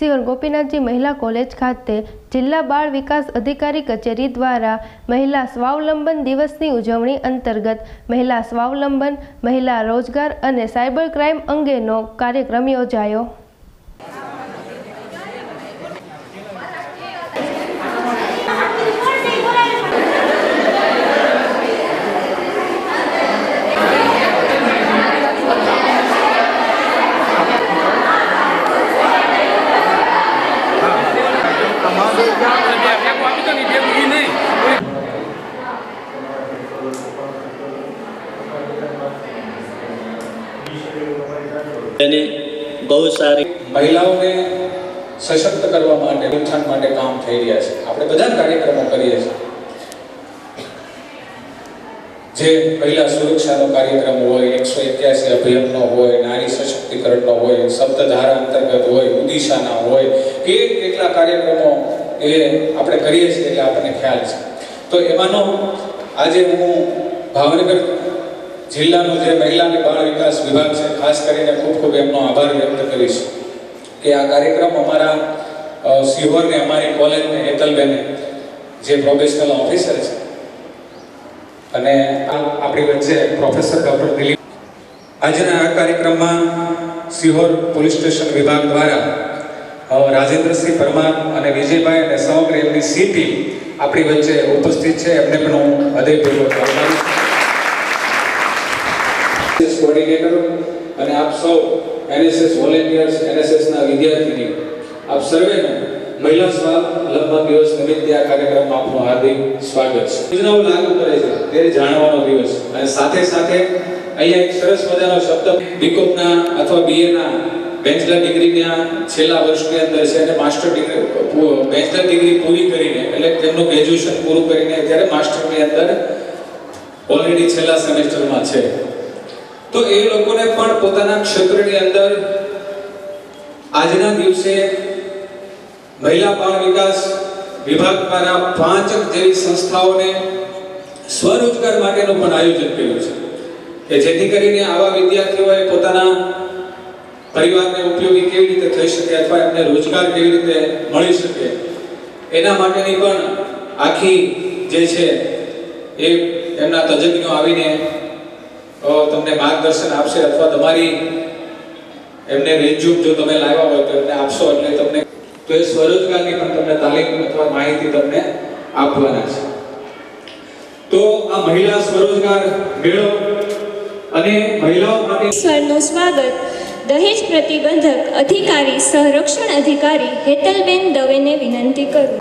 સિહોર ગોપીનાથજી મહિલા કોલેજ ખાતે જિલ્લા બાળ વિકાસ અધિકારી કચેરી દ્વારા મહિલા સ્વાવલંબન દિવસની ઉજવણી અંતર્ગત મહિલા સ્વાવલંબન, મહિલા રોજગાર અને સાયબર ક્રાઇમ અંગેનો કાર્યક્રમ યોજાયો. એની બહુ સારી મહિલાઓને સશક્ત કરવા માટે ઉત્થાન માટે કામ થઈ રહ્યા છે. આપણે બધા કાર્યક્રમો કરીએ છીએ. જે મહિલા સુરક્ષાનો કાર્યક્રમ હોય, એકસો એક્યાસી અભિયાનનો હોય, નારી સશક્તિકરણનો હોય, શબ્દધારા અંતર્ગત હોય, ઉદિશાના હોય, કે કેટલા કાર્યક્રમો એ આપણે કરીએ છીએ એટલે આપણને ખ્યાલ છે. તો એમાંનો આજે હું ભાવનગર જિલ્લાનો જે મહિલા અને બાળ વિકાસ વિભાગ છે, ખાસ કરીને ખૂબ ખૂબ એમનો આભાર વ્યક્ત કરીશ કે આ કાર્યક્રમ અમારા સિહોરને, અમારી કોલેજને, હેતલબેને, જે પ્રોફેશનલ ઓફિસર છે, અને આપણી વચ્ચે પ્રોફેસર ડૉક્ટર દિલીપ આજના આ કાર્યક્રમમાં સિહોર પોલીસ સ્ટેશન વિભાગ દ્વારા રાજેન્દ્રસિંહ પરમાર અને વિજયભાઈ અને સમગ્ર એમની સી ટીમ આપણી વચ્ચે ઉપસ્થિત છે. એમને પણ હું હૃદયપૂર્વક આભારી એનએસએસ કોઓર્ડિનેટર અને આપ સૌ એનએસએસ વોલેન્ટિયર્સ એનએસએસના વિદ્યાર્થીની, આપ સર્વેને મહિલા સ્વાવલંબન દિવસ નિમિત્તે આ કાર્યક્રમમાં આપનું હાર્દિક સ્વાગત છે. યોજનાઓ લાગુ કરે છે તે જાણવાનો દિવસ. અને સાથે સાથે અહીંયા એક સરસ મજાનો શબ્દ બીકોમના અથવા બીએના બેચલર ડિગ્રીના છેલ્લા વર્ષની અંદર છે અને માસ્ટર ડિગ્રી બેચલર ડિગ્રી પૂરી કરીને, એટલે તેમનું ગ્રેજ્યુએશન પૂરું કરીને અત્યારે માસ્ટરની અંદર ઓલરેડી છેલ્લા સેમેસ્ટરમાં છે. તો એ લોકોને પણ પોતાના ક્ષેત્રની અંદર આજના દિવસે મહિલા બાળ વિકાસ વિભાગ દ્વારા પાંચ જેવી સંસ્થાઓને સ્વરોજગાર માટેનું પણ આયોજન કર્યું છે. કે જેથી કરીને આવા વિદ્યાર્થીઓએ પોતાના પરિવારને ઉપયોગી કેવી રીતે થઈ શકે અથવા એમને રોજગાર કેવી રીતે મળી શકે, એના માટેની પણ આખી જે છે એ એમના તજજ્ઞો આવીને તમને માર્ગદર્શન આપશે અથવા તમારી એમને રેઝ્યુમ જો તમે લાવ્યા હોય તો એમને આપશો એટલે તમને તો એ સ્વરોજગારની પણ તમને તાલીમ અથવા માહિતી તમને આપવાના છે. તો આ મહિલા સ્વરોજગાર મેળો અને મહિલાઓ માટે સરનું સ્વાગત. દહેજ પ્રતિબંધક અધિકારી, સંરક્ષણ અધિકારી હેતલબેન દવેને વિનંતી કરું.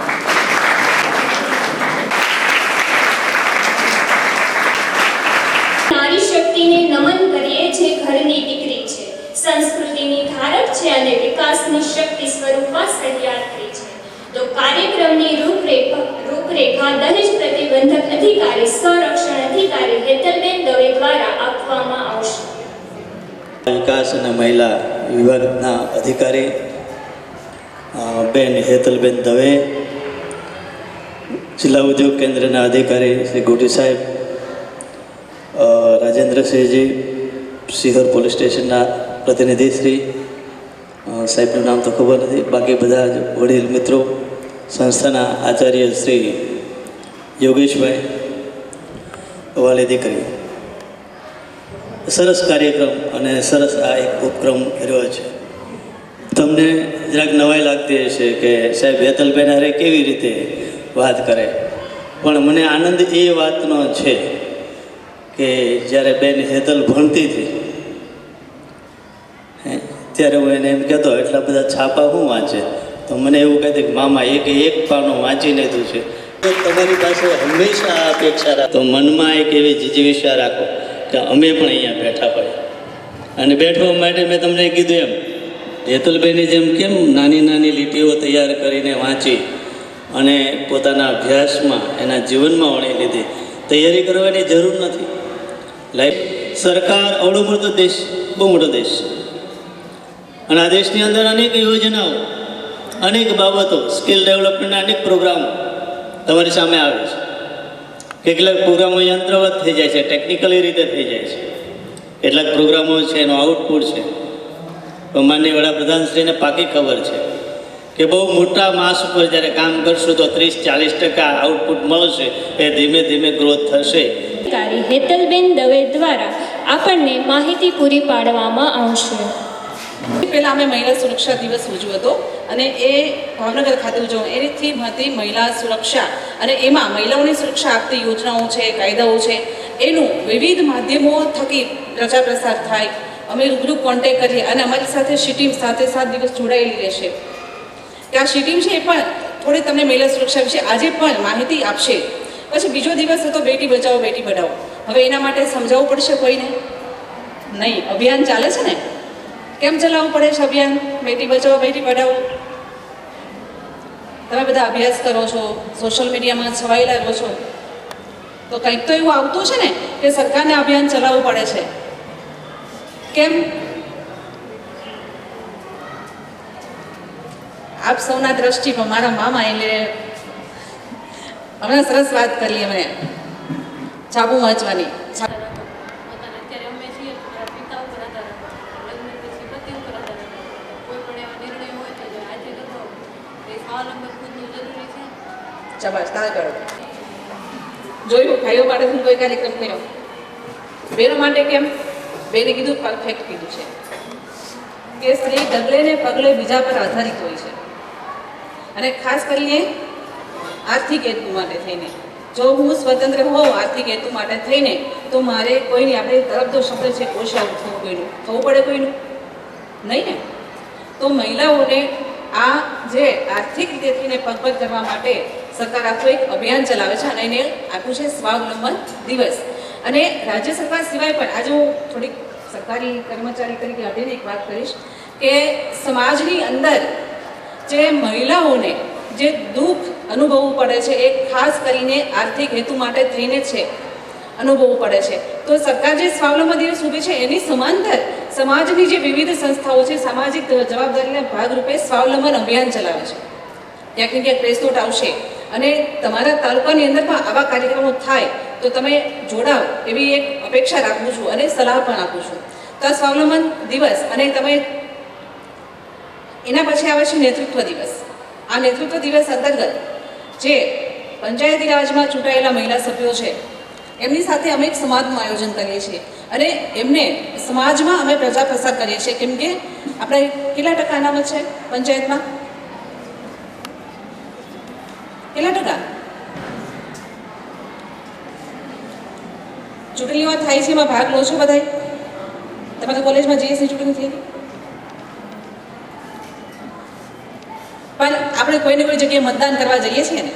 નારી નમન કરીએ જે ઘરની દીકરી છે. સંસ્કૃતિની ધારક છે અને વિકાસની શક્તિ સ્વરૂપમાં સહયાત્રી છે. તો કાર્યક્રમની રૂપરેખા રૂપરેખા દહેજ પ્રતિબંધક અધિકારી, સંરક્ષણ અધિકારી હેતલબેન દવે દ્વારા આપવામાં આવશે. વિકાસ અને મહિલા વિભાગના અધિકારી બેન હેતલબેન દવે, જિલ્લા ઉદ્યોગ કેન્દ્રના અધિકારી શ્રી ગોટી સાહેબ રાજેન્દ્રસિંહજી સિહોર પોલીસ સ્ટેશનના પ્રતિનિધિશ્રી સાહેબનું નામ તો ખબર નથી. બાકી બધા જ વડીલ મિત્રો, સંસ્થાના આચાર્ય શ્રી યોગેશભાઈ વાલે દીકરી. સરસ કાર્યક્રમ અને સરસ આ એક ઉપક્રમ રહ્યો છે. તમને જરાક નવાઈ લાગતી હશે કે સાહેબ હેતલબેન હારે કેવી રીતે વાત કરે? પણ મને આનંદ એ વાતનો છે કે જ્યારે બેન હેતલ ભણતી હતી ત્યારે હું એને એમ કહેતો, એટલા બધા છાપા હું વાંચે? તો મને એવું કહેતી કે, મામા, એક એક પાનું વાંચી લીધું છે. તમારી પાસે હંમેશા આ અપેક્ષા રાખો. મનમાં એક એવી જીજીવિષા રાખો કે અમે પણ અહીંયા બેઠા હોય અને બેઠવા માટે મેં તમને કીધું એમ, હેતુલભાઈની જેમ કેમ નાની નાની લીટીઓ તૈયાર કરીને વાંચી અને પોતાના અભ્યાસમાં, એના જીવનમાં વણી લીધી. તૈયારી કરવાની જરૂર નથી. લાઈફ. સરકાર અવડો મોટો દેશ બહુ મોટો દેશ. અને આ દેશની અંદર અનેક યોજનાઓ, અનેક બાબતો, સ્કિલ ડેવલપમેન્ટના અનેક પ્રોગ્રામો તમારી સામે આવે છે. કેટલાક પ્રોગ્રામો યંત્રવત થઈ જાય છે, ટેકનિકલી રીતે થઈ જાય છે. કેટલાક પ્રોગ્રામો છે, એનો આઉટપુટ છે. તો માન્ય વડાપ્રધાનશ્રીને પાકી ખબર છે કે બહુ મોટા માસ ઉપર જ્યારે કામ કરશું તો ત્રીસ ચાલીસ ટકા આઉટપુટ મળશે, એ ધીમે ધીમે ગ્રોથ થશે. અધિકારી હેતલબેન દવે દ્વારા આપણને માહિતી પૂરી પાડવામાં આવશે. પહેલાં અમે મહિલા સુરક્ષા દિવસ ઉજવ્યો હતો અને એ ભાવનગર ખાતે ઉજવો એની થીમ હતી મહિલા સુરક્ષા અને એમાં મહિલાઓની સુરક્ષા આપતી યોજનાઓ છે, કાયદાઓ છે, એનું વિવિધ માધ્યમો થકી પ્રચાર પ્રસાર થાય. અમે રૂબરૂ કોન્ટેક કરીએ અને અમારી સાથે શી સાથે સાત દિવસ જોડાયેલી રહેશે. કે આ શી છે એ પણ થોડી તમને મહિલા સુરક્ષા વિશે આજે પણ માહિતી આપશે. પછી બીજો દિવસ હતો બેટી બચાવો, બેટી પઢાઓ હવે એના માટે સમજાવવું પડશે કોઈને? નહીં. અભિયાન ચાલે છે ને? કેમ ચલાવવું પડે છે અભિયાન? બેટી બચાવો, બેટી પઢાવો. તમે બધા અભ્યાસ કરો છો, સોશિયલ મીડિયામાં છવાયેલા રહો છો. તો કંઈક તો એવું આવતું છે ને કે સરકારને અભિયાન ચલાવવું પડે છે. કેમ? આપ સૌના દ્રષ્ટિમાં મારા મામા એટલે હમણાં સરસ વાત કરી અમે છાપુ વાંચવાની. છાપ- પોતાના અત્યારે અમે છીએ તો મારા પિતા ઉપર આધાર રાખો લગ્ન પછી પતિ ઉપર આધાર રાખો કોઈ પણ એવા નિર્ણય હોય તો જે આજે કરવો એ સ્વાવલંબન ખુદનું જરૂરી છે. શાબાશ તાળ કરો. જોયું ભાઈઓ માટે હું કોઈ કાર્યક્રમ કર્યો? બેનો માટે કેમ? બેને કીધું પરફેક્ટ કીધું છે. કે સ્ત્રી ડગલે ને પગલે બીજા પર આધારિત હોય છે. અને ખાસ કરીને આર્થિક હેતુ માટે થઈને. જો હું સ્વતંત્ર હોઉં આર્થિક હેતુ માટે થઈને, તો મારે કોઈની આપણે તરફ તો શબ્દ છે પોષણ થવું કોઈનું થવું પડે કોઈનું? નહીં ને? તો મહિલાઓને આ જે આર્થિક રીતે થઈને પગપગ કરવા માટે સરકાર આખું એક અભિયાન ચલાવે છે અને એને આપ્યું છે સ્વાવલંબન દિવસ. અને રાજ્ય સરકાર સિવાય પણ, આજે હું થોડીક સરકારી કર્મચારી તરીકે હટીને એક વાત કરીશ, કે સમાજની અંદર જે મહિલાઓને જે દુઃખ અનુભવવું પડે છે. એ ખાસ કરીને આર્થિક હેતુ માટે થઈને છે. અનુભવવું પડે છે. તો સરકાર જે સ્વાવલંબન દિવસ ઊભી છે, એની સમાંતર સમાજની જે વિવિધ સંસ્થાઓ છે, સામાજિક જવાબદારીના ભાગરૂપે સ્વાવલંબન અભિયાન ચલાવે છે. ક્યાંક ક્યાંક પ્રેસનોટ આવશે. અને તમારા તાલુકાની અંદર પણ આવા કાર્યક્રમો થાય, તો તમે જોડાવ એવી એક અપેક્ષા રાખું છું અને સલાહ પણ આપું છું. તો સ્વાવલંબન દિવસ અને તમે એના પછી આવે છે નેતૃત્વ દિવસ. આ નેતૃત્વ દિવસ અંતર્ગત જે પંચાયતી રાજમાં ચૂંટાયેલા મહિલા સભ્યો છે, એમની સાથે અમે એક સમાજનું આયોજન કરીએ છીએ. અને એમને સમાજમાં અમે પ્રજા પ્રસાર કરીએ છીએ. કેમ કે આપણે કેટલા ટકા અનામત છે પંચાયતમાં? કેટલા ટકા? ચૂંટણીઓ થાય છે, એમાં ભાગ લો છો બધાય? તમારા કોલેજમાં જીએસની ચૂંટણી થઈ પણ આપણે કોઈને કોઈ જગ્યાએ મતદાન કરવા જઈએ છીએ ને?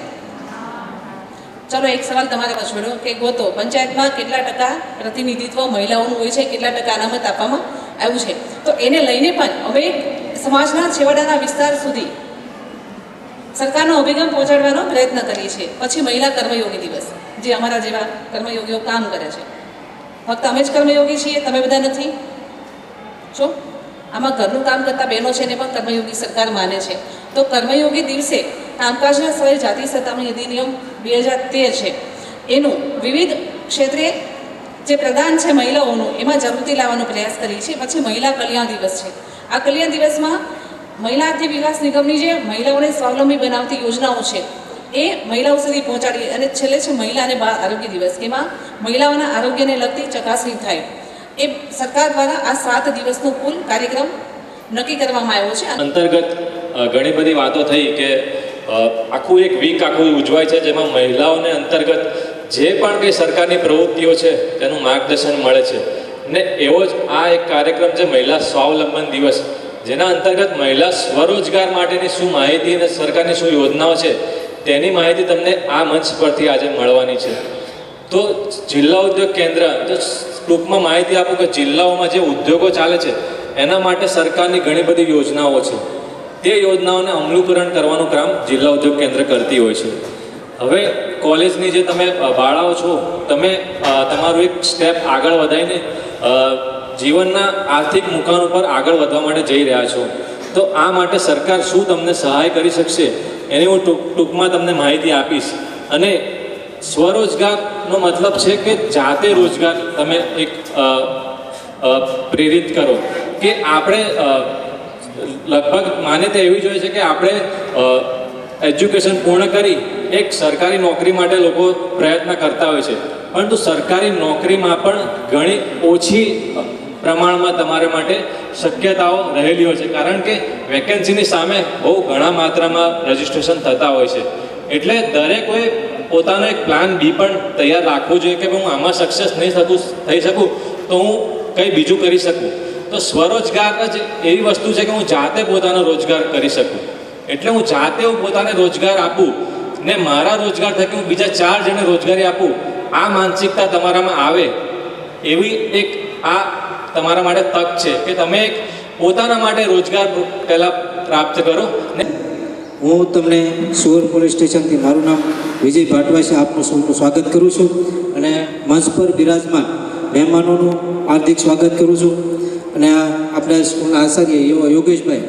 ચલો, એક સવાલ તમારે છોડો કે ગોતો, પંચાયતમાં કેટલા ટકા પ્રતિનિધિત્વ મહિલાઓનું હોય છે, કેટલા ટકા અનામત આપવામાં આવ્યું છે? તો એને લઈને પણ અમે સમાજના છેવાડાના વિસ્તાર સુધી સરકારનો અભિગમ પહોંચાડવાનો પ્રયત્ન કરીએ છીએ. પછી મહિલા કર્મયોગી દિવસ, જે અમારા જેવા કર્મયોગીઓ કામ કરે છે. ફક્ત અમે જ કર્મયોગી છીએ, તમે બધા નથી? છો આમાં ઘરનું કામ કરતા બહેનો છે ને પણ કર્મયોગી સરકાર માને છે. તો કર્મયોગી દિવસે કામકાજના સ્થળે જાતિ સત્તામણી અધિનિયમ બે હજાર તેર છે. એનું વિવિધ ક્ષેત્રે જે પ્રદાન છે મહિલાઓનું, એમાં જાગૃતિ લાવવાનો પ્રયાસ કરીએ છીએ. પછી મહિલા કલ્યાણ દિવસ છે. આ કલ્યાણ દિવસમાં મહિલા આર્થિક વિકાસ નિગમની જે મહિલાઓને સ્વાવલંબી બનાવતી યોજનાઓ છે, એ મહિલાઓ સુધી પહોંચાડી અને છેલ્લે છે મહિલા અને બાળ આરોગ્ય દિવસ. એમાં મહિલાઓના આરોગ્યને લગતી ચકાસણી થાય. એ સરકાર દ્વારા આ સાત દિવસનો કુલ કાર્યક્રમ નક્કી કરવામાં આવ્યો છે. અંતર્ગત ઘણી બધી વાતો થઈ કે આખું એક વીક આખું ઉજવાય છે જેમાં મહિલાઓને અંતર્ગત જે પણ કંઈ સરકારની પ્રવૃત્તિઓ છે તેનું માર્ગદર્શન મળે છે. ને એવો જ આ એક કાર્યક્રમ છે મહિલા સ્વાવલંબન દિવસ, જેના અંતર્ગત મહિલા સ્વરોજગાર માટેની શું માહિતી અને સરકારની શું યોજનાઓ છે તેની માહિતી તમને આ મંચ પરથી આજે મળવાની છે. તો જિલ્લા ઉદ્યોગ કેન્દ્ર, તો ટૂંકમાં માહિતી આપું કે જિલ્લાઓમાં જે ઉદ્યોગો ચાલે છે, એના માટે સરકારની ઘણી બધી યોજનાઓ છે. તે યોજનાઓને અમલીકરણ કરવાનું કામ જિલ્લા ઉદ્યોગ કેન્દ્ર કરતી હોય છે. હવે કોલેજની જે તમે બાળાઓ છો, તમે તમારું એક સ્ટેપ આગળ વધારીને જીવનના આર્થિક મુકામ ઉપર આગળ વધવા માટે જઈ રહ્યા છો. તો આ માટે સરકાર શું તમને સહાય કરી શકશે, એની હું ટૂંક, ટૂંકમાં તમને માહિતી આપીશ. અને સ્વરોજગારનો મતલબ છે કે જાતે રોજગાર તમે એક પ્રેરિત કરો. કે આપણે લગભગ માન્યતા એવી જ હોય છે કે આપણે એજ્યુકેશન પૂર્ણ કરી એક સરકારી નોકરી માટે લોકો પ્રયત્ન કરતા હોય છે. પરંતુ સરકારી નોકરીમાં પણ ઘણી ઓછી પ્રમાણમાં તમારા માટે શક્યતાઓ રહેલી હોય છે. કારણ કે વેકેન્સીની સામે બહુ ઘણા માત્રામાં રજિસ્ટ્રેશન થતા હોય છે. એટલે દરેકોએ પોતાનો એક પ્લાન બી પણ તૈયાર રાખવો જોઈએ કે હું આમાં સક્સેસ નહીં શકું થઈ શકું, તો હું કંઈ બીજું કરી શકું. તો સ્વરોજગાર જ એવી વસ્તુ છે કે હું જાતે પોતાનો રોજગાર કરી શકું. એટલે હું જાતે હું પોતાને રોજગાર આપું ને મારા રોજગાર થકી હું બીજા ચાર જણને રોજગારી આપું, આ માનસિકતા તમારામાં આવે એવી એક આ તમારા માટે તક છે કે તમે એક પોતાના માટે રોજગાર પહેલાં પ્રાપ્ત કરો ને હું તમને સુવર પોલીસ સ્ટેશનથી મારું નામ વિજય ભાટવા છે આપનું સૌનું સ્વાગત કરું છું અને મંચ પર બિરાજમાન મહેમાનોનું હાર્દિક સ્વાગત કરું છું. અને આ આપણા સ્કૂલના આચાર્ય એવા યોગેશભાઈ,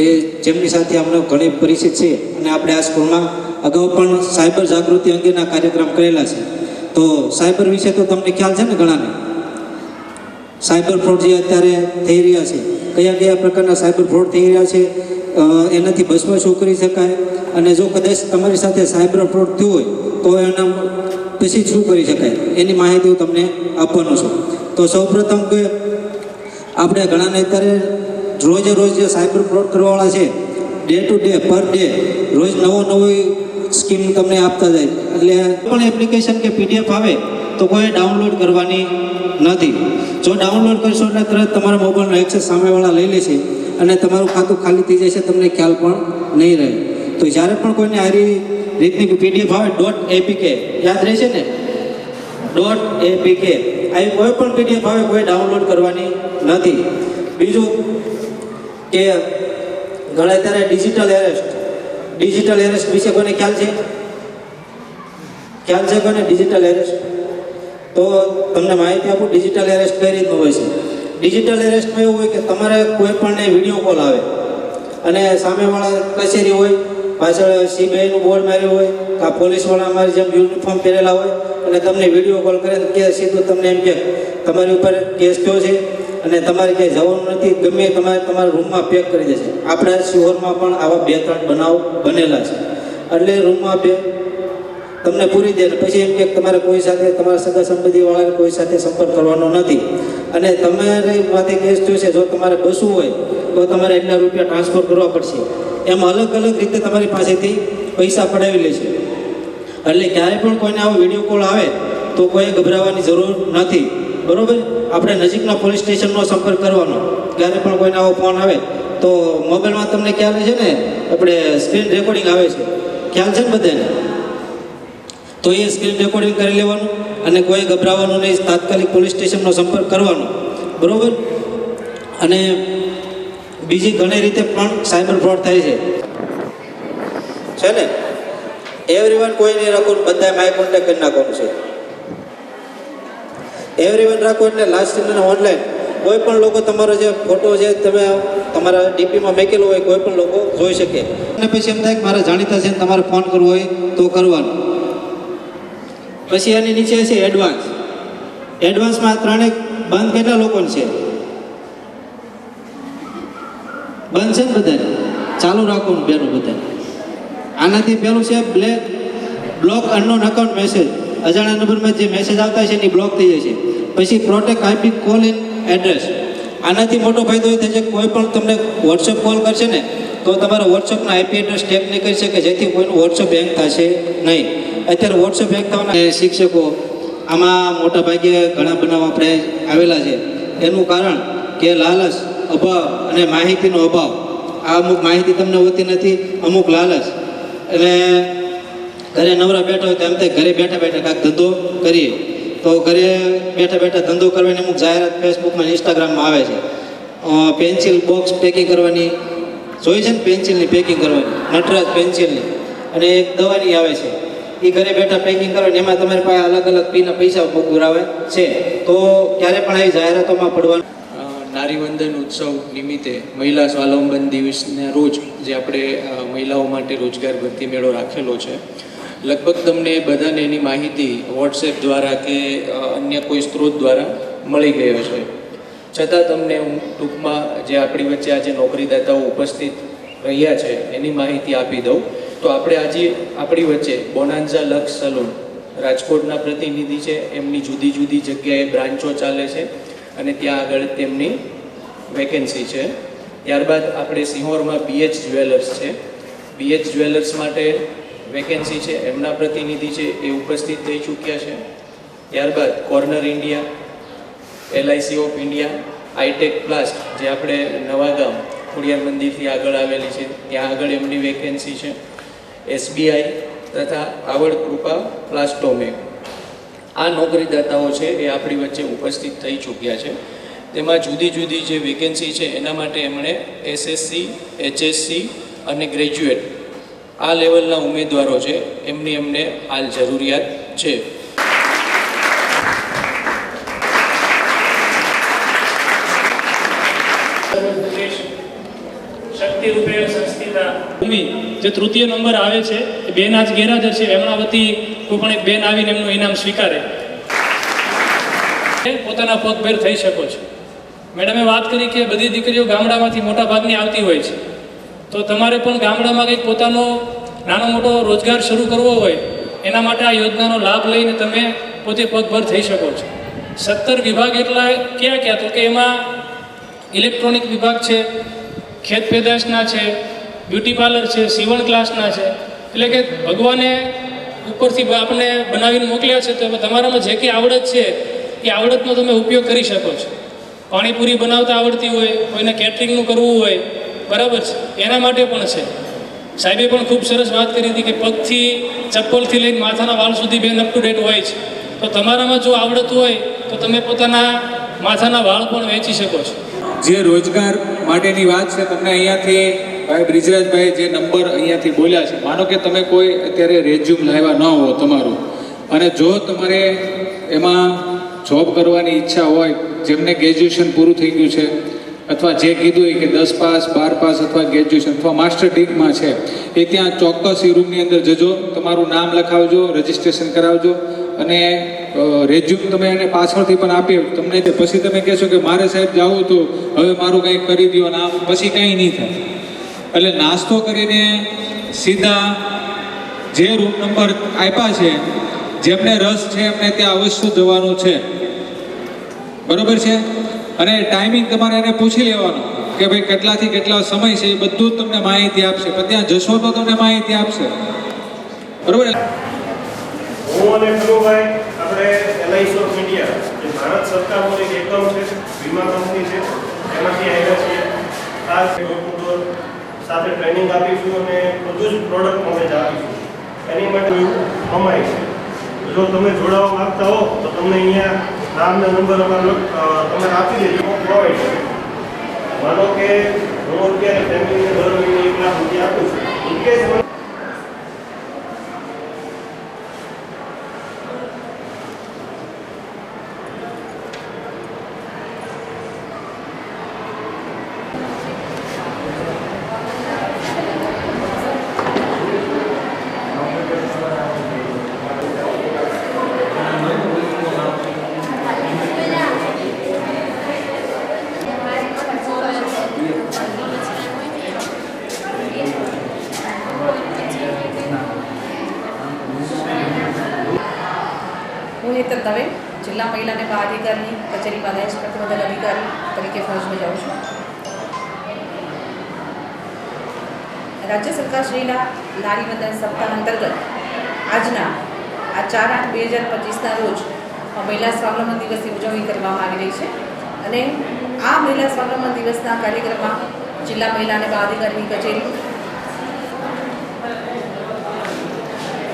એ જેમની સાથે અમને ઘણી પરિચિત છે અને આપણે આ સ્કૂલમાં અગાઉ પણ સાયબર જાગૃતિ અંગેના કાર્યક્રમ કરેલા છે. તો સાયબર વિશે તો તમને ખ્યાલ છે ને ઘણાને? સાયબર ફ્રોડ જે અત્યારે થઈ રહ્યા છે, કયા કયા પ્રકારના સાયબર ફ્રોડ થઈ રહ્યા છે એનાથી બચવા શું કરી શકાય? અને જો કદાચ તમારી સાથે સાયબર ફ્રોડ થયું હોય, તો એના પછી શું કરી શકાય? એની માહિતી હું તમને આપવાનો છું. તો સૌપ્રથમ કે આપણે ઘણાને અત્યારે રોજે રોજ જે સાયબર ફ્રોડ કરવાવાળા છે day to day per day રોજ નવો નવી સ્કીમ તમને આપતા જાય. એટલે પણ એપ્લિકેશન કે પીડીએફ આવે તો કોઈ ડાઉનલોડ કરવાની નથી. જો ડાઉનલોડ કરશો એટલે તરત તમારા મોબાઈલનો એક્સેસ સામેવાળા લઈ લેશે અને તમારું ખાતું ખાલી થઈ જશે, તમને ખ્યાલ પણ નહીં રહે. તો જ્યારે પણ કોઈને આરી રીતની પીડીએફ આવે ડોટ એપીકે યાદ રહેશે ને? ડોટ એપીકે આવી કોઈ પણ પીડીએફ આવે, કોઈ ડાઉનલોડ કરવાની નથી. બીજું કે ઘણા અત્યારે ડિજિટલ એરેસ્ટ ડિજિટલ એરેસ્ટ વિશે કોને ખ્યાલ છે? ખ્યાલ છે કોને ડિજિટલ એરેસ્ટ તો તમને માહિતી આપું ડિજિટલ એરેસ્ટ કઈ રીતનું હોય છે? ડિજિટલ એરેસ્ટમાં એવું હોય કે તમારે કોઈ પણને વીડિયો કોલ આવે. અને સામેવાળા કચેરી હોય, પાછળ સીબીઆઈનું બોર્ડ માર્યું હોય, કાં પોલીસવાળા અમારી જેમ યુનિફોર્મ પહેરેલા હોય, અને તમને વીડિયો કોલ કરે કે સીધું તમને એમ કે, તમારી ઉપર કેસ થયો છે. અને તમારે ક્યાંય જવાનું નથી, ગમે તમારે તમારા રૂમમાં પેક કરી દેશે. આપણા શિહોરમાં પણ આવા બે ત્રણ બનાવ બનેલા છે. એટલે રૂમમાં બે તમને પૂરી દે પછી એમ કે તમારે કોઈ સાથે, તમારા સગા સંબંધીવાળાને કોઈ સાથે સંપર્ક કરવાનો નથી. અને તમારી માથે કેસ છે, જો તમારે બસવું હોય, તો તમારે એટલા રૂપિયા ટ્રાન્સફર કરવા પડશે. એમ અલગ અલગ રીતે તમારી પાસેથી પૈસા પડાવી લે છે. એટલે ક્યારે પણ કોઈને આવો વીડિયો કોલ આવે, તો કોઈ ગભરાવાની જરૂર નથી. બરોબર? આપણે નજીકના પોલીસ સ્ટેશનનો સંપર્ક કરવાનો. ક્યારે પણ કોઈને આવો ફોન આવે, તો મોબાઈલમાં તમને ખ્યાલ છે ને, આપણે સ્ક્રીન રેકોર્ડિંગ આવે છે. ખ્યાલ છે ને બધાને? તો એ સ્ક્રીન રેકોર્ડિંગ કરી લેવાનું અને કોઈ ગભરાવાનું નહીં, તાત્કાલિક પોલીસ સ્ટેશનનો સંપર્ક કરવાનો. બરાબર? અને બીજી ઘણી રીતે પણ સાયબર ફ્રોડ થાય છે. છે ને? એવરીવન કોઈ નહીં રાખવું બધા માય કોન્ટેક્ટ કરી નાખવાનું છે. એવરીવન રાખો એટલે લાસ્ટ અને ઓનલાઈન કોઈ પણ લોકો તમારો જે ફોટો છે તમે તમારા ડીપીમાં મેકેલો હોય, કોઈ પણ લોકો જોઈ શકે. અને પછી એમ થાય કે મારે જાણીતા છે ને તમારે ફોન કરવો હોય તો કરવાનો. પછી એની નીચે છે એડવાન્સ એડવાન્સમાં ત્રણેક બંધ કેટલા લોકોને છે? બંધ છે ને બધાને? ચાલુ રાખવાનું બેનું બધા આનાથી પહેલું છે black block unknown account message અજાણ્યા નંબરમાં જે મેસેજ આવતા છે એની બ્લોક થઈ જાય છે. પછી protect IP call in address આનાથી મોટો ફાયદો એ છે કોઈ પણ તમને વોટ્સઅપ કોલ કરશે ને, તો તમારા વોટ્સઅપના આઈપી એડ્રેસ ટેપ નહીં કરી શકે, જેથી કોઈનું વોટ્સએપ હેંગ થશે નહીં. અત્યારે વોટ્સએપ હેંગ થવાના શિક્ષકો આમાં મોટા ભાગે ઘણા બનાવ આપણે આવેલા છે. એનું કારણ કે લાલચ, અભાવ અને માહિતીનો અભાવ. આ અમુક માહિતી તમને હોતી નથી, અમુક લાલચ. એટલે ઘરે નવરા બેઠા હોય તો એમ થાય ઘરે બેઠા બેઠા કાંઈક ધંધો કરીએ. તો ઘરે બેઠા બેઠા ધંધો કરવાની અમુક જાહેરાત ફેસબુકમાં ઇન્સ્ટાગ્રામમાં આવે છે. પેન્સિલ બોક્સ પેકિંગ કરવાની. જોઈ છે ને પેન્સિલની પેકિંગ કરવાની? નટરાજ પેન્સિલની અને એક દવાની આવે છે. એ ઘરે બેઠા પેકિંગ કરવાની એમાં તમારી પાસે અલગ અલગ પીના પૈસા પુરાવે છે. તો ક્યારે પણ આવી જાહેરાતોમાં પડવાનું? નારીવંદન ઉત્સવ નિમિત્તે મહિલા સ્વાવલંબન દિવસના રોજ જે આપણે મહિલાઓ માટે રોજગાર ભરતી મેળો રાખેલો છે. લગભગ તમને બધાને એની માહિતી વોટ્સએપ દ્વારા કે અન્ય કોઈ સ્ત્રોત દ્વારા મળી ગયો છે. છતાં તમને હું ટૂંકમાં જે આપણી વચ્ચે આજે નોકરીદાતાઓ ઉપસ્થિત રહ્યા છે, એની માહિતી આપી દઉં. તો આપણે આજે આપણી વચ્ચે બોનાન્ઝા લક્ષ સલૂન રાજકોટના પ્રતિનિધિ છે. એમની જુદી જુદી જગ્યાએ બ્રાન્ચો ચાલે છે અને ત્યાં આગળ તેમની વેકેન્સી છે. ત્યારબાદ આપણે સિંહોરમાં બીએચ જ્વેલર્સ છે. બીએચ જ્વેલર્સ માટે વેકેન્સી છે, એમના પ્રતિનિધિ છે, એ ઉપસ્થિત થઈ ચૂક્યા છે. ત્યારબાદ corner India LIC of India itech plast જે આપણે નવાગામ ખોડિયાર મંદિરથી આગળ આવેલી છે, ત્યાં આગળ એમની વેકેન્સી છે. એસબીઆઈ તથા આવડ કૃપા પ્લાસ્ટોમે આ નોકરીદાતાઓ છે, એ આપણી વચ્ચે ઉપસ્થિત થઈ ચૂક્યા છે. તેમાં જુદી જુદી જે વેકેન્સી છે, એના માટે એમણે એસએસસી એચએસસી અને ગ્રેજ્યુએટ આ લેવલના ઉમેદવારો છે. એમની એમને હાલ જરૂરિયાત છે. જે તૃતીય નંબર આવે છે, એ બેન આજ ગેરહાજર છે. એમના વતી બેન આવીને એમનું ઇનામ સ્વીકારે. પોતાના પગભેર થઈ શકો છો. મેડમે વાત કરી કે બધી દીકરીઓ ગામડામાંથી મોટા ભાગની આવતી હોય છે. તો તમારે પણ ગામડામાં કંઈક પોતાનો નાનો મોટો રોજગાર શરૂ કરવો હોય, એના માટે આ યોજનાનો લાભ લઈને તમે પોતે પગભર થઈ શકો છો. સત્તર વિભાગ એટલા ક્યાં ક્યાં? તો કે એમાં ઇલેક્ટ્રોનિક વિભાગ છે, ખેત પેદાશના છે, બ્યુટી પાર્લર છે, સીવણ ક્લાસના છે. એટલે કે ભગવાને ઉપરથી આપણને બનાવીને મોકલ્યા છે, તો તમારામાં જે કંઈ આવડત છે, એ આવડતનો તમે ઉપયોગ કરી શકો છો. પાણીપુરી બનાવતા આવડતી હોય, કોઈને કેટરિંગનું કરવું હોય બરાબર છે. એના માટે પણ છે. સાહેબે પણ ખૂબ સરસ વાત કરી હતી કે પગથી ચપ્પલથી લઈને માથાના વાળ સુધી બેન અપ ટુ ડેટ હોય છે. તો તમારામાં જો આવડત હોય, તો તમે પોતાના માથાના વાળ પણ વેચી શકો છો. જે રોજગાર માટેની વાત છે, તમને અહીંયાથી ભાઈ બ્રિજરાજભાઈ જે નંબર અહીંયાથી બોલ્યા છે, માનો કે તમે કોઈ અત્યારે રેઝ્યુમ લાવ્યા ન હો તમારું. અને જો તમારે એમાં જોબ કરવાની ઈચ્છા હોય, જેમને ગ્રેજ્યુએશન પૂરું થઈ ગયું છે અથવા જે કીધું એ કે દસ પાસ, બાર પાસ અથવા ગ્રેજ્યુએશન અથવા માસ્ટર ડિગ્રીમાં છે, એ ત્યાં ચોક્કસ એ રૂમની અંદર જજો, તમારું નામ લખાવજો રજિસ્ટ્રેશન કરાવજો, અને રેઝ્યુમ તમે એને પાછળથી પણ આપી તમને તે પછી તમે કહેશો કે મારે સાહેબ જવું તો હવે મારું કંઈક કરી દો ને આમ પછી કંઈ નહીં થાય. એટલે નાસ્તો કરીને સીધા જે રૂમ નંબર આપ્યા છે, જેમને રસ છે એમને ત્યાં અવશ્ય જવાનું છે. બરોબર છે? અને ટાઈમિંગ તમારે એને પૂછી લેવાનું કે ભાઈ કેટલાથી કેટલા સમય છે એ બધું જ તમને માહિતી આપશે. પણ ત્યાં જશો તો તમને માહિતી આપશે. બરોબર? હું અને કનુભાઈ આપણે એલઆઈસી ઓફ ઇન્ડિયા જે ભારત સરકારનો એક એકમ છે, વીમા કંપની છે, એમાંથી આવ્યા છીએ. આ સાથે ટ્રેનિંગ આપીશું અને બધું જ પ્રોડક્ટ નોલેજ આપીશું. એની માટે કમાય છે. જો તમે જોડાવા માંગતા હો, તો તમને અહીંયા નામ ને નંબર અમારો અ, તમે આપી દેજો. પ્રોવાઈડ કરે માનો કે હું અત્યારે ફેમિલીને દર મહિને એક લાખ રૂપિયા આપું છું. ઇન કેસ હું નેતર દવે જિલ્લા મહિલા અને બાળ અધિકારીની કચેરીમાં દહેજ પ્રતિબંધક અધિકારી તરીકે ફરજ બજાવું છું. રાજ્ય સરકારશ્રીના નારી વંદન સપ્તાહ અંતર્ગત આજના આ ચાર આઠ બે હજાર પચીસના રોજ મહિલા સ્વાવલંબન દિવસની ઉજવણી કરવામાં આવી રહી છે અને આ મહિલા સ્વાવલંબન દિવસના કાર્યક્રમમાં જિલ્લા મહિલા અને બાળ અધિકારીની કચેરી,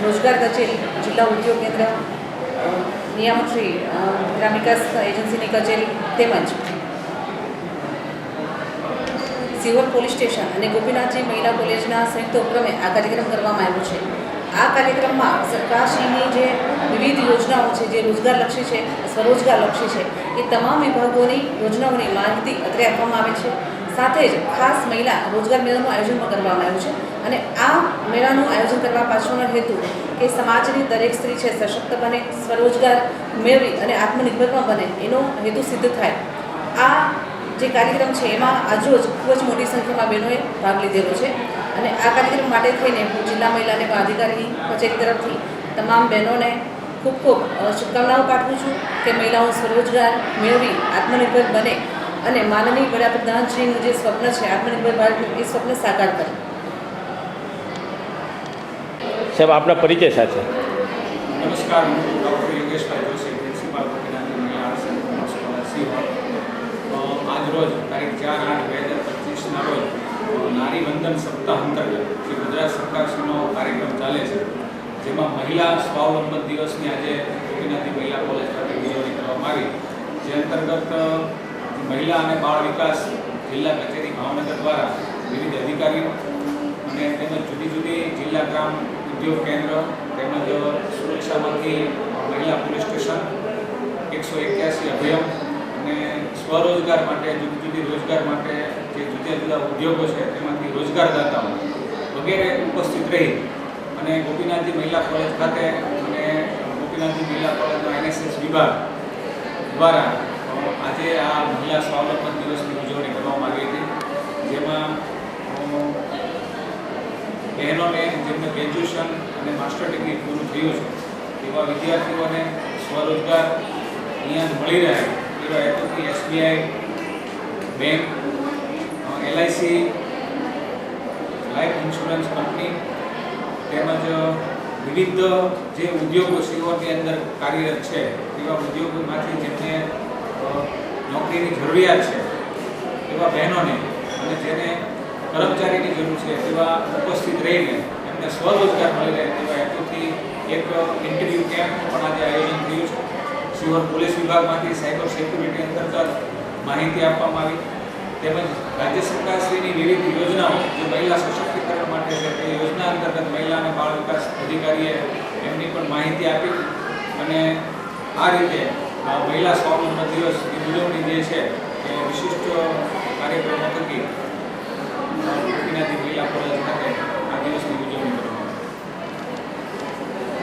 રોજગાર કચેરી, જિલ્લા ઉદ્યોગ કેન્દ્ર અ, નિયામક શ્રી અ, ગ્રામ વિકાસ એજન્સીની કચેરી તેમજ સિહોર પોલીસ સ્ટેશન અને ગોપીનાથજી મહિલા કોલેજના સંયુક્ત ઉપક્રમે આ કાર્યક્રમ કરવામાં આવ્યો છે. આ કાર્યક્રમમાં સરકારશ્રીની જે વિવિધ યોજનાઓ છે જે રોજગારલક્ષી છે સ્વરોજગારલક્ષી છે એ તમામ વિભાગોની યોજનાઓની માહિતી અત્રે આપવામાં આવે છે. સાથે જ ખાસ મહિલા રોજગાર મેળાનું આયોજન પણ કરવામાં આવ્યું છે. અને આ મેળાનું આયોજન કરવા પાછળનો હેતુ કે સમાજની દરેક સ્ત્રી છે સશક્ત બને, સ્વરોજગાર મેળવી અને આત્મનિર્ભર પણ બને, એનો હેતુ સિદ્ધ થાય. આ જે કાર્યક્રમ છે એમાં આજરોજ ખૂબ જ મોટી સંખ્યામાં બહેનોએ ભાગ લીધેલો છે. અને આ કાર્યક્રમ માટે થઈને હું જિલ્લા મહિલા અને અધિકારી કચેરી તરફથી તમામ બહેનોને ખૂબ ખૂબ શુભકામનાઓ પાઠવું છું કે મહિલાઓ સ્વરોજગાર મેળવી, આત્મનિર્ભર બને. અને માનનીય વડાપ્રધાનશ્રીનું જે સ્વપ્ન છે આત્મનિર્ભર ભારતનું એ સ્વપ્ન સાકાર કરે. સાહેબ આપના પરિચય સાથે. નમસ્કાર હું ડૉક્ટર યોગેશભાઈ જોશી પ્રિન્સિપાલ આજ રોજ તારીખ ચાર આઠ બે હજાર પચીસના રોજ નારી વંદન સપ્તાહ અંતર્ગત જે ગુજરાત સરકારશ્રીનો કાર્યક્રમ ચાલે છે જેમાં મહિલા સ્વાવલંબન દિવસની આજે ગોપીનાથની મહિલા કોલેજ ખાતે ઉજવણી કરવામાં આવી. જે અંતર્ગત મહિલા અને બાળ વિકાસ જિલ્લા કચેરી ભાવનગર દ્વારા વિવિધ અધિકારીઓ અને તેમજ જુદી જુદી જિલ્લા ગ્રામ ઉદ્યોગ કેન્દ્ર તેમજ સુરક્ષામાંથી મહિલા પોલીસ સ્ટેશન, એકસો એક્યાસી અભિયમ અને સ્વરોજગાર માટે, જુદી જુદી રોજગાર માટે જે જુદા જુદા ઉદ્યોગો છે તેમાંથી રોજગારદાતાઓ વગેરે ઉપસ્થિત રહી અને ગોપીનાથજી મહિલા કોલેજ ખાતે અને ગોપીનાથજી મહિલા કોલેજનો એનએસએસ વિભાગ દ્વારા આજે આ મહિલા સ્વાવલંબન દિવસની ઉજવણી કરવામાં આવી હતી, જેમાં બહેનોને, જેમને ગ્રેજ્યુએશન અને માસ્ટર ડિગ્રી પૂરું થયું છે, એવા વિદ્યાર્થીઓને સ્વરોજગાર અહીંયા મળી રહે, એવા હેતુથી SBI bank LIC life insurance company તેમજ વિવિધ જે ઉદ્યોગો સેવાઓની અંદર કાર્યરત છે, એવા ઉદ્યોગોમાંથી જેમને નોકરીની જરૂરિયાત છે, એવા બહેનોને અને જેને કર્મચારીની જરૂર છે તેવા ઉપસ્થિત રહીને એમને સ્વરોજગાર મળી રહે તેવા હેતુથી એક ઇન્ટરવ્યૂ કેમ્પ પણ આજે આયોજન થયું છે. સુરત પોલીસ વિભાગમાંથી સાયબર સિક્યુરિટી અંતર્ગત માહિતી આપવામાં આવી. તેમજ રાજ્ય સરકારશ્રીની વિવિધ યોજનાઓ જે મહિલા સશક્તિકરણ માટે છે, તે યોજના અંતર્ગત મહિલા અને બાળ વિકાસ અધિકારીએ એમની પણ માહિતી આપી અને આ રીતે મહિલા સ્વાવલંબન દિવસ ઉજવણી જે છે, એ વિશિષ્ટ કાર્યક્રમો થકી મહિલા કોલેજ ખાતે આ દિવસની